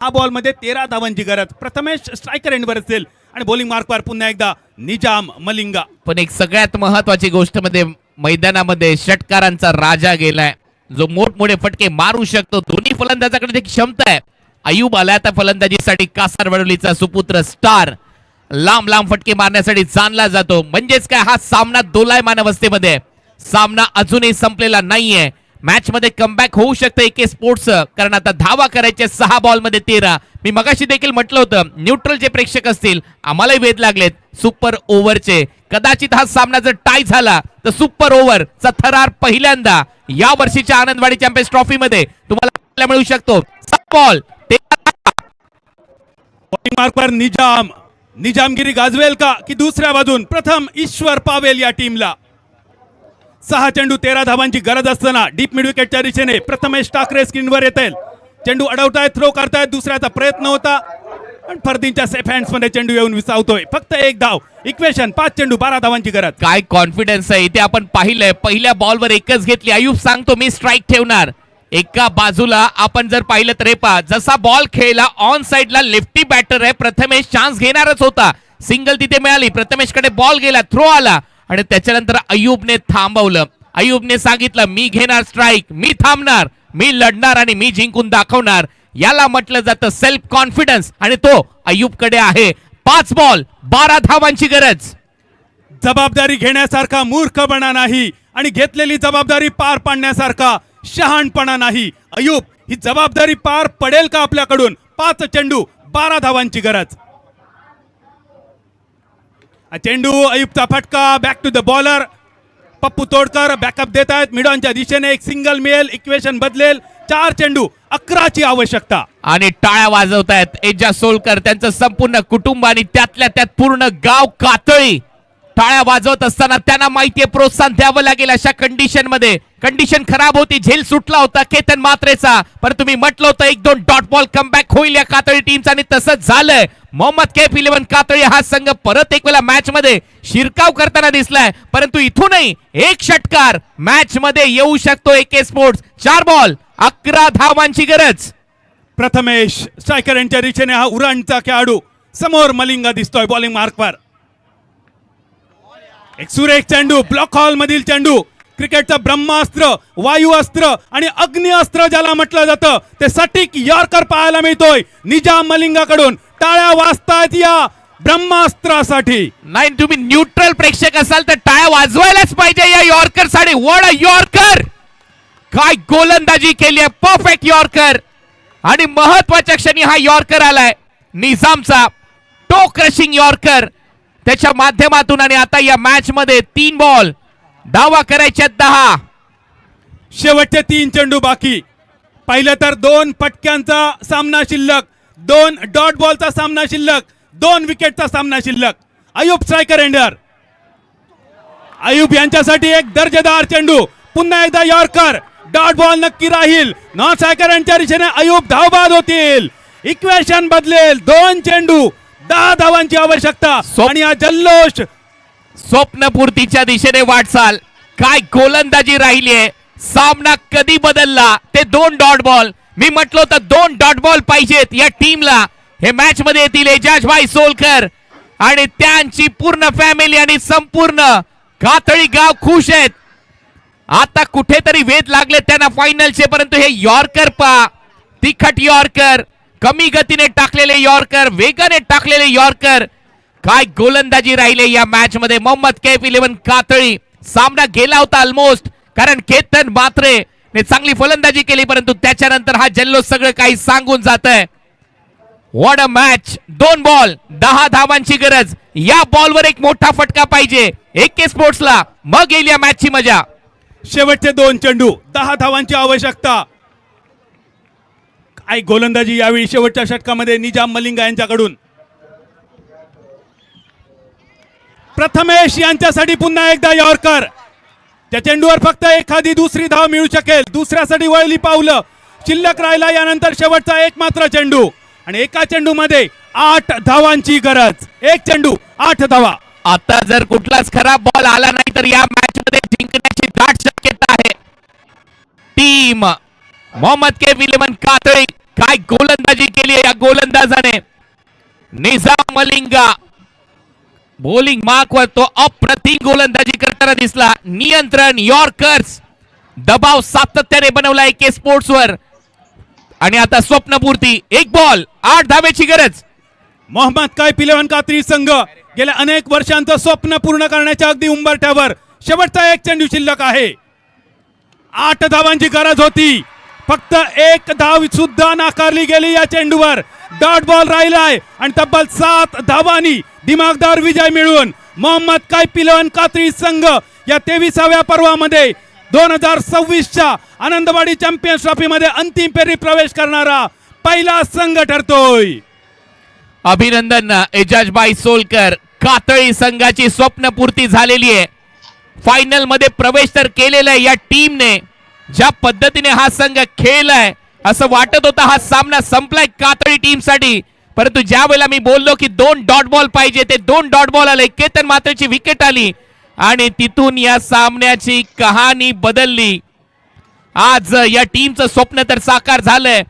हा बॉलमध्ये तेरा धावांची गरज. प्रथमेश स्ट्रायकर एंडवर असेल आणि बॉलिंग मार्कवर पुन्हा एकदा निजाम मलिंगा. पण एक सगळ्यात महत्वाची गोष्टमध्ये मैदानामध्ये षटकारांचा राजा गेलाय. जो मोठमोठे फटके मारू शकतो. दोन्ही फलंदाजाकडे ती क्षमता आहे. अयुब आला आता फलंदाजीसाठी. कासार वडोलीचा सुपुत्र स्टार लांब लांब फटके मारण्यासाठी जाणला जातो. म्हणजेच काय? हा सामना दोलायमान अवस्थेमध्ये सामना अजूनही संपलेला नाहीये. मॅच मध्ये कमबॅक होऊ शकतं एके स्पोर्ट्स कारण आता धावा करायचे सहा बॉलमध्ये तेरा. मी मगाशी देखील म्हटलं होतं न्यूट्रल जे प्रेक्षक असतील आम्हालाही वेध लागलेत. सुपर ओव्हरचे. कदाचित हा सामना जर टाय झाला तर सुपर ओव्हर चा थरार पहिल्यांदा या वर्षीच्या आनंदवाडी चॅम्पियन्स ट्रॉफी मध्ये तुम्हाला मिळू शकतो. बॉल मार्कवर निजाम. निजामगिरी गाजवेल का की दुसऱ्या बाजून? प्रथम ईश्वर पावेल या टीमला. सहा चेंडू तेरा धावांची गरज असताना डीप मिड विकेटच्या दिशेने प्रथमेश ठाकरे स्क्रीनवर येतील. चेंडू अडवतायत थ्रो करतायत दुसऱ्याचा प्रयत्न होता. पण फर्दींच्या सेफ हँड्समध्ये चेंडू येऊन विसावतोय. फक्त एक धाव. इक्वेशन पाच चेंडू बारा धावांची गरज. काय कॉन्फिडन्स आहे? इथे आपण पाहिलंय. पहिल्या बॉलवर एकच घेतली. आयुब सांगतो मी स्ट्राईक ठेवणार. एका बाजूला आपण जर पाहिलं तर हे पहा जसा बॉल खेळला ऑन साइडला लेफ्टी बॅटर आहे. प्रथमेश चान्स घेणारच होता. सिंगल तिथे मिळाली. प्रथमेशकडे बॉल गेला. थ्रो आला. आणि त्याच्यानंतर अयुबने थांबवलं. अयुबने सांगितलं मी घेणार स्ट्राईक मी थांबणार मी लढणार आणि मी जिंकून दाखवणार. याला म्हटलं जातं सेल्फ कॉन्फिडन्स आणि तो अयुबकडे आहे. पाच बॉल बारा धावांची गरज. जबाबदारी घेण्यासारखा मूर्खपणा नाही आणि घेतलेली जबाबदारी पार पाडण्यासारखा शहाणपणा नाही. अयुब ही जबाबदारी पार पडेल का आपल्याकडून? पाच चेंडू बारा धावांची गरज. चेंडू अयुबचा फटका back to the bowler Pappu Todkar backup देत आहेत. मिडॉनच्या दिशेने एक सिंगल मिळेल. इक्वेशन बदलेल. चार चेंडू अकराची आवश्यकता. आणि टाळ्या वाजवतायत. एजा सोलकर त्यांचं संपूर्ण कुटुंब आणि त्यातल्या त्यात पूर्ण गाव कातळी. टाळ्या वाजवत असताना त्यांना माहितीये प्रोत्साहन द्यावं लागेल अशा कंडिशनमध्ये. कंडिशन खराब होती झेल सुटला होता केतन मात्रेचा. पण तुम्ही म्हटलं होतं एक दोन डॉट बॉल कमबॅक होईल या कातळी टीमचा आणि तसंच झालंय. मोहम्मद कैफ इलेव्हन कातळी हा संघ परत एक वेळा मॅच मध्ये शिरकाव करताना दिसलाय. परंतु इथूनही एक षटकार मॅच मध्ये येऊ शकतो एके स्पोर्ट्स चार बॉल अकरा धावांची गरज. प्रथमेश स्ट्रायकर यांच्या दिशेने हा उरणचा खेळाडू. समोर मलिंगा दिसतोय बॉलिंग मार्कवर एक सुरेख चेंडू ब्लॉक हॉल मधील चेंडू. क्रिकेटचं ब्रह्मास्त्र वायू अस्त्र आणि अग्निअस्त्र ज्याला म्हटलं जातं ते सटीक यॉर्कर पाहायला मिळतोय. निजाम मलिंगाकडून टाळ्या वाजतायत या ब्रह्मास्त्रासाठी. नाही तुम्ही न्यूट्रल प्रेक्षक असाल तर टाळ्या वाजवायलाच पाहिजे या यॉर्करसाठी वड यॉर्कर! काय गोलंदाजी केली आहे परफेक्ट यॉर्कर! आणि महत्त्वाच्या क्षणी हा यॉर्कर आलाय निजामचा. टो क्रशिंग यॉर्कर! त्याच्या माध्यमातून आणि आता या मॅच मध्ये तीन बॉल. धावा करायच्या दहा. शेवटचे तीन चेंडू बाकी. पाहिलं तर दोन पटक्यांचा सामना शिल्लक. दोन डॉट बॉलचा सामना शिल्लक. दोन विकेटचा सामना शिल्लक. Ayub striker ender. अयुब यांच्यासाठी एक दर्जेदार चेंडू. पुन्हा एकदा यॉर्कर. डॉट बॉल नक्की राहील. नॉन स्ट्रायकर यांच्या दिशेने अयुब धावबाद होतील. इक्वेशन बदलेल. दोन चेंडू. दहा धावांची आवश्यकता आणि हा जल्लोष. स्वप्नपूर्तीच्या दिशेने वाटचाल. काय गोलंदाजी राहिली आहे? सामना कधी बदलला? ते दोन डॉट बॉल. मी म्हटलं होतं दोन डॉट बॉल पाहिजेत या टीमला. हे मॅच मध्ये येतील एजाज भाई सोलकर. आणि त्यांची पूर्ण फॅमिली आणि संपूर्ण कातळी गाव खुश आहेत. आता कुठेतरी वेध लागले त्यांना फायनलचे परंतु हे यॉर्कर पा तिखट यॉर्कर. कमी गतीने टाकलेले यॉर्कर वेगाने टाकलेले यॉर्कर. काय गोलंदाजी राहिले या मॅच मध्ये मोहम्मद कैफ इलेव्हन कातळी. सामना गेला होता ऑलमोस्ट कारण केतन मात्रे ने चांगली फलंदाजी केली परंतु त्याच्यानंतर हा जल्लोष सगळं काही सांगून जात आहे वॉट अ मॅच दोन बॉल दहा धावांची गरज. या बॉलवर एक मोठा फटका पाहिजे. एक के स्पोर्ट्सला मग येईल या मॅचची मजा. शेवटचे दोन चेंडू दहा धावांची आवश्यकता. काय गोलंदाजी यावेळी शेवटच्या षटकामध्ये निजाम मलिंगा यांच्याकडून. प्रथमेश यांच्यासाठी पुन्हा एकदा यॉर्कर. त्या चेंडूवर फक्त एखादी दुसरी धाव मिळू शकेल. दुसऱ्यासाठी वळली पावलं. शिल्लक राहिला यानंतर शेवटचा एक मात्र चेंडू. आणि एका चेंडू मध्ये आठ धावांची गरज. एक चेंडू आठ धावा. आता जर कुठलाच खराब बॉल आला नाही तर या मॅच मध्ये जिंकण्याची दाट शक्यता आहे. टीम. मोहम्मद के विलेमन कातळी. काय गोलंदाजी केली या गोलंदाजाने? निजाम मलिंगा बॉलिंग मार्कवर तो अप्रतिम गोलंदाजी करताना दिसला. नियंत्रण यॉर्कर्स. दबाव सातत्याने बनवला के स्पोर्ट्स वर आणि आता स्वप्नपूर्ती एक बॉल आठ धाब्याची गरज. मोहम्मद काय इलेव्हन कात्री संघ गेल्या अनेक वर्षांचं स्वप्न पूर्ण करण्याच्या अगदी उंबरठ्यावर शेवटचा एक चेंडू शिल्लक आहे. आठ धावांची गरज होती. फक्त एक धाव सुद्धा नाकारली गेली या चेंडूवर. डॉट बॉल राहिलाय. आणि तब्बल सात धावांनी दिमागदार विजय मिळवून मोहम्मद काय पिलवन कात्री संघ या तेविसाव्या पर्वामध्ये दोन हजार सव्वीसच्या आनंदवाडी चॅम्पियन्स ट्रॉफीमध्ये अंतिम फेरी प्रवेश करणारा पहिला संघ ठरतोय. अभिनंदन एजाजबाई सोलकर. कातळी संघाची स्वप्नपूर्ती झालेली आहे. फायनलमध्ये प्रवेश तर केलेला आहे या टीमने ज्या पद्धतीने हा संघ खेळलाय असं वाटत होतं हा सामना संपलाय कातळी टीमसाठी. परंतु ज्या वेळेला मी बोललो की दोन डॉट बॉल पाहिजे ते दोन डॉट बॉल आले केतन मात्रेची विकेट आली आणि तिथून या सामन्याची कहाणी बदलली. आज या टीमचं स्वप्न तर साकार झालंय.